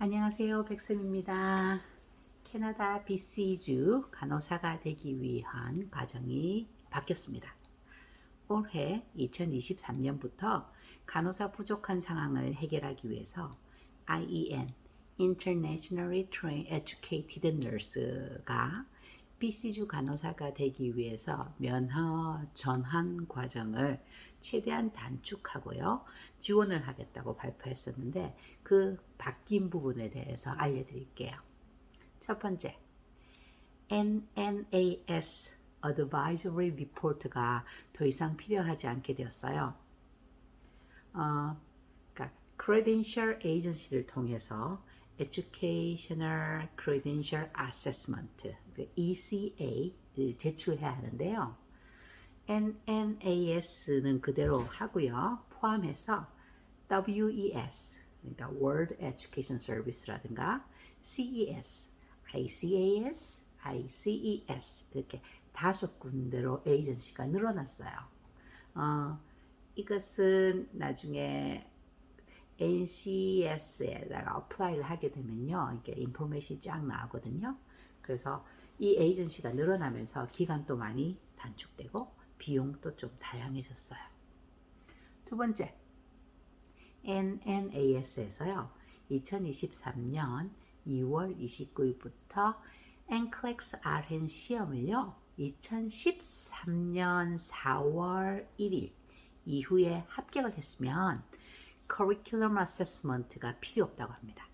안녕하세요. 백쌤입니다. 캐나다 BC주 간호사가 되기 위한 과정이 바뀌었습니다. 올해 2023년부터 간호사 부족한 상황을 해결하기 위해서 IEN Internationally Trained Educated Nurse가 BC주 간호사가 되기 위해서 면허 전환 과정을 최대한 단축하고요. 지원을 하겠다고 발표했었는데 그 바뀐 부분에 대해서 알려드릴게요. 첫 번째, NNAS Advisory Report가 더 이상 필요하지 않게 되었어요. 어, 그러니까 Credential Agency를 통해서 Educational Credential Assessment ECA를 제출해야 하는데요. NNAS는 그대로 하고요. 포함해서 WES, 그러니까 World Education Service라든가 CES, ICAS, ICES 이렇게 다섯 군데로 에이전시가 늘어났어요. 어, 이것은 나중에 NCS에다가 어플라이를 하게 되면요. 이게 인포메이션이 쫙 나오거든요. 그래서 이 에이전시가 늘어나면서 기간도 많이 단축되고 비용도 좀 다양해졌어요. 두 번째, NNAS에서요. 2023년 2월 29일부터 NCLEX RN 시험을요. 2013년 4월 1일 이후에 합격을 했으면 커리큘럼 어세스먼트가 필요 없다고 합니다.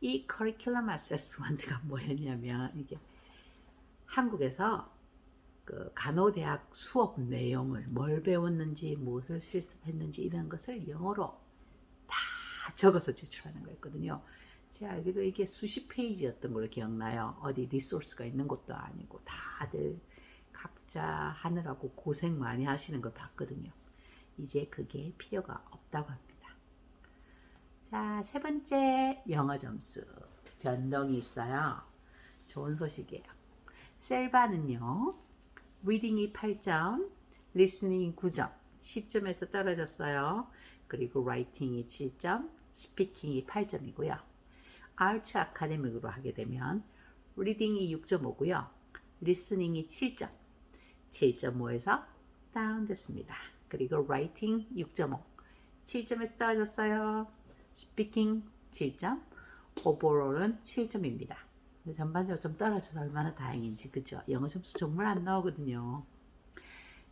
이 커리큘럼 어세스먼트가 뭐였냐면 이게 한국에서 그 간호대학 수업 내용을 뭘 배웠는지 무엇을 실습했는지 이런 것을 영어로 다 적어서 제출하는 거였거든요. 제가 알기도 이게 수십 페이지였던 걸로 기억나요. 어디 리소스가 있는 것도 아니고 다들 각자 하느라고 고생 많이 하시는 걸 봤거든요. 이제 그게 필요가 없다고 합니다. 자, 세 번째 영어 점수 변동이 있어요. 좋은 소식이에요. 셀바는요. 리딩이 8점, 리스닝이 9점, 10점에서 떨어졌어요. 그리고 라이팅이 7점, 스피킹이 8점이고요. 아츠 아카데믹으로 하게 되면 리딩이 6.5고요. 리스닝이 7점, 7.5에서 다운됐습니다. 그리고 라이팅 6.5, 7점에서 떨어졌어요. 스피킹 7점, 오버롤은 7점입니다. 전반적으로 좀 떨어져서 얼마나 다행인지 그죠? 영어 점수 정말 안 나오거든요.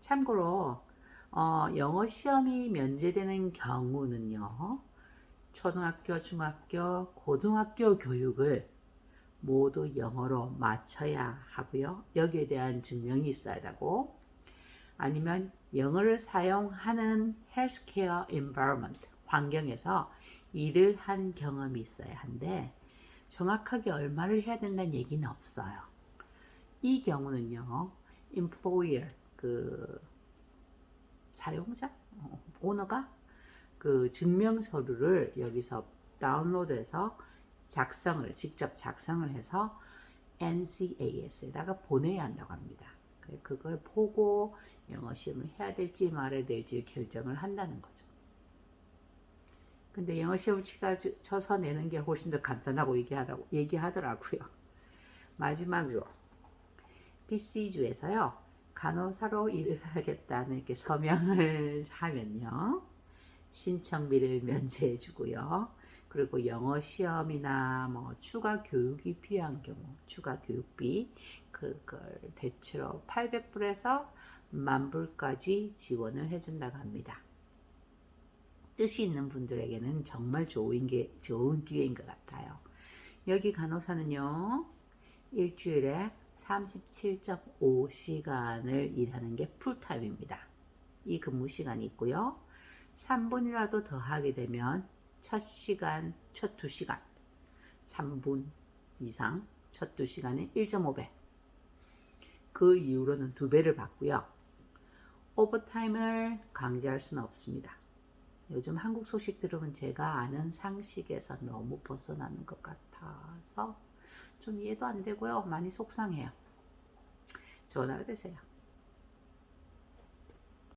참고로 어, 영어 시험이 면제되는 경우는요. 초등학교, 중학교, 고등학교 교육을 모두 영어로 마쳐야 하고요. 여기에 대한 증명이 있어야 되고 아니면 영어를 사용하는 헬스케어 environment 환경에서 일을 한 경험이 있어야 한데 정확하게 얼마를 해야 된다는 얘기는 없어요. 이 경우는요, employer 그 사용자 어, 오너가 그 증명 서류를 여기서 다운로드해서 작성을 직접 작성을 해서 NCAS에다가 보내야 한다고 합니다. 그걸 보고 영어 시험을 해야 될지 말아야 될지 결정을 한다는 거죠. 근데 영어 시험을 치가 쳐서 내는 게 훨씬 더 간단하고 얘기하다고 얘기하더라고요. 마지막으로 BC주에서요 간호사로 일을 하겠다는 이렇게 서명을 하면요 신청비를 면제해 주고요. 그리고 영어 시험이나 뭐 추가 교육이 필요한 경우 추가 교육비 그걸 대체로 800불에서 만불까지 지원을 해 준다고 합니다. 뜻이 있는 분들에게는 정말 좋은 게 좋은 기회인 것 같아요. 여기 간호사는요 일주일에 37.5시간을 일하는 게 풀타임입니다. 이 근무 시간이 있고요. 3분이라도 더 하게 되면 첫 시간, 첫 2시간, 3분 이상, 첫 2시간에 1.5배. 그 이후로는 2배를 받고요. 오버타임을 강제할 수는 없습니다. 요즘 한국 소식 들으면 제가 아는 상식에서 너무 벗어나는 것 같아서 좀 이해도 안 되고요. 많이 속상해요. 좋은 하루 되세요.